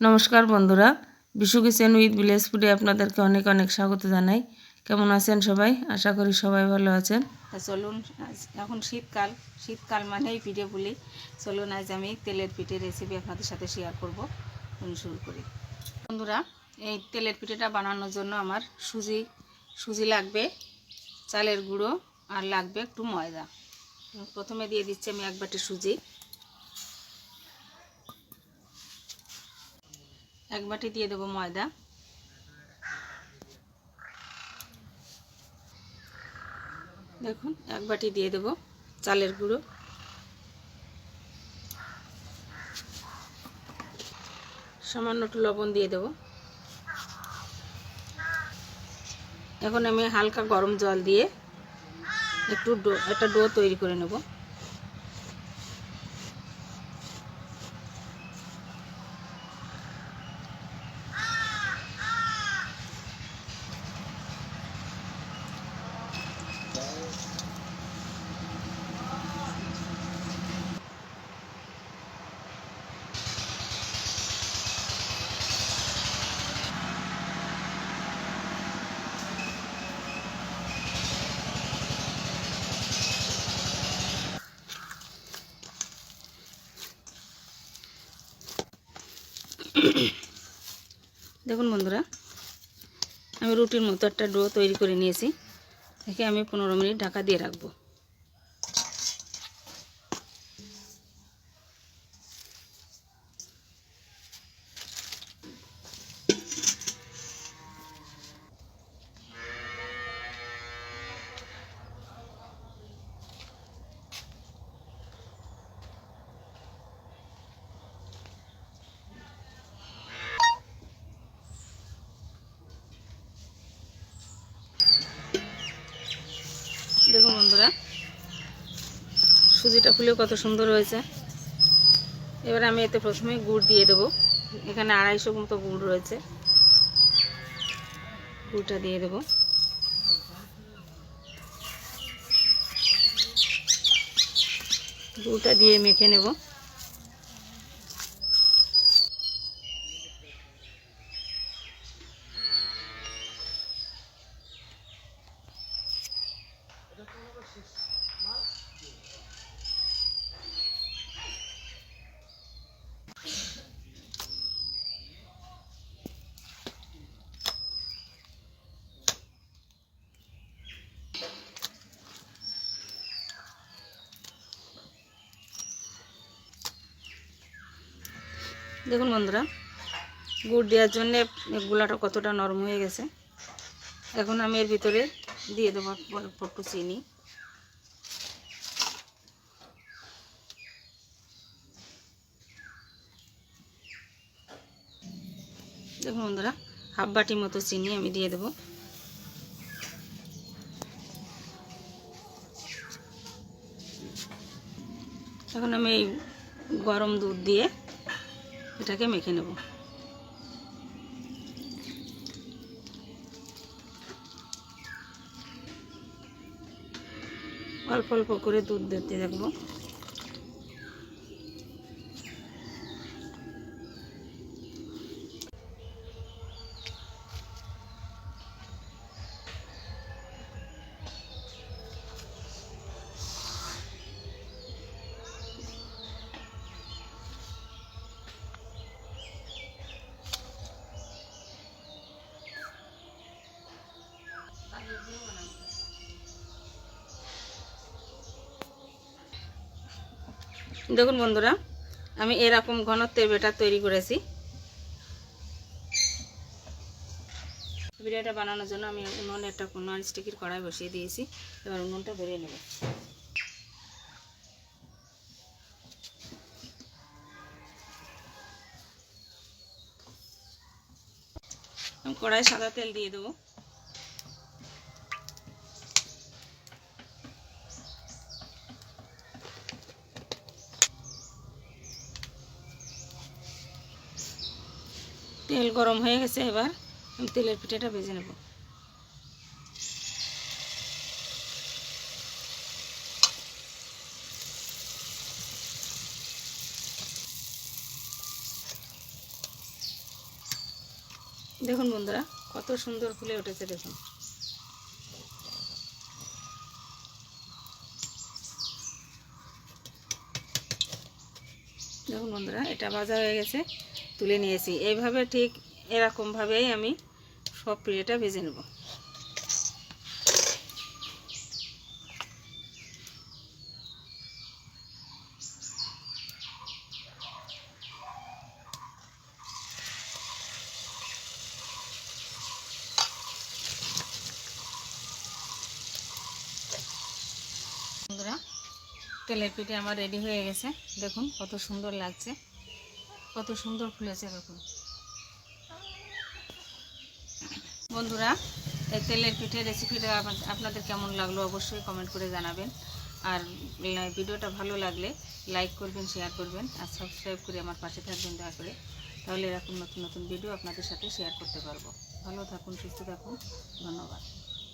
নমস্কার বন্ধুরা। Bishu kitchen with ফুডে আপনাদেরকে অনেক অনেক স্বাগত জানাই। কেমন আছেন সবাই? আশা করি সবাই ভালো আছেন। চলুন এখন শীতকাল। শীতকাল মানেই পিঠে বলি চলুন, আজ আমি তেলের পিঠে রেসিপি আপনাদের সাথে শেয়ার করব। শুরু করি। বন্ধুরা, এই তেলের পিঠেটা বানানোর জন্য আমার সুজি সুজি লাগবে, চালের গুঁড়ো, আর লাগবে একটু ময়দা। প্রথমে দিয়ে দিচ্ছি আমি এক বাটি সুজি। এক বাটি দিয়ে দেবো ময়দা। দেখুন, এক বাটি দিয়ে দেবো চালের গুঁড়ো। সামান্য একটু লবণ দিয়ে দেবো। এখন আমি হালকা গরম জল দিয়ে একটু ডো, একটা ডো তৈরি করে নেব। দেখুন বন্ধুরা, আমি রুটির মতো একটা ডো তৈরি করে নিয়েছি। একে আমি পনেরো মিনিট ঢাকা দিয়ে রাখব দেখুন বন্ধুরা সুজিটা ফুলেও কত সুন্দর হয়েছে। এবার আমি এতে প্রথমে গুড় দিয়ে দেবো। এখানে আড়াইশো মতো গুড় রয়েছে। গুড়টা দিয়ে দেবো। গুড়টা দিয়ে মেখে নেব। দেখুন বন্ধুরা, গুড় দেওয়ার জন্যে গোলাটা কতটা নরম হয়ে গেছে। এখন আমি এর ভিতরে দিয়ে দেবো অল্প একটু চিনি। দেখুন বন্ধুরা, হাফ বাটি মতো চিনি আমি দিয়ে দেবো। এখন আমি এই গরম দুধ দিয়ে এটাকে মেখে নেব। অল্প অল্প করে দুধ দিতে দেখব। দেখুন বন্ধুরা, আমি এরকম ঘনত্বের বেটার তৈরি করেছি। বিরিয়ানিটা বানানোর জন্য আমি উনুনে একটা নন স্টিকের কড়াই বসিয়ে দিয়েছি। এবার উনুনটা বেরিয়ে নেব। কড়াই সাদা তেল দিয়ে দেবো। তেল গরম হয়ে গেছে এবার, আমি তেলের পিঠাটা ভেজে নেব। দেখুন বন্ধুরা, কত সুন্দর ফুলে উঠেছে, দেখুন। দেখুন বন্ধুরা, এটা ভাজা হয়ে গেছে। তুলে নিয়েছি। এইভাবে ঠিক এরকমভাবেই আমি সব পিঠেটা ভেজে নেব। তেলের পিঠে আমার রেডি হয়ে গেছে। দেখুন কত সুন্দর লাগছে। কত সুন্দর ফুলেছে দেখুন। বন্ধুরা, এই তেলের পিঠে রেসিপিটা আপনা- আপনাদের কেমন লাগল অবশ্যই কমেন্ট করে জানাবেন। আর ভিডিওটা ভালো লাগলে লাইক করবেন শেয়ার করবেন, আর সাবস্ক্রাইব করে আমার পাশে থাকবেন দয়া করে। তাহলে এরকম নতুন নতুন ভিডিও আপনাদের সাথে শেয়ার করতে পারব। ভালো থাকুন, সুস্থ থাকুন। ধন্যবাদ।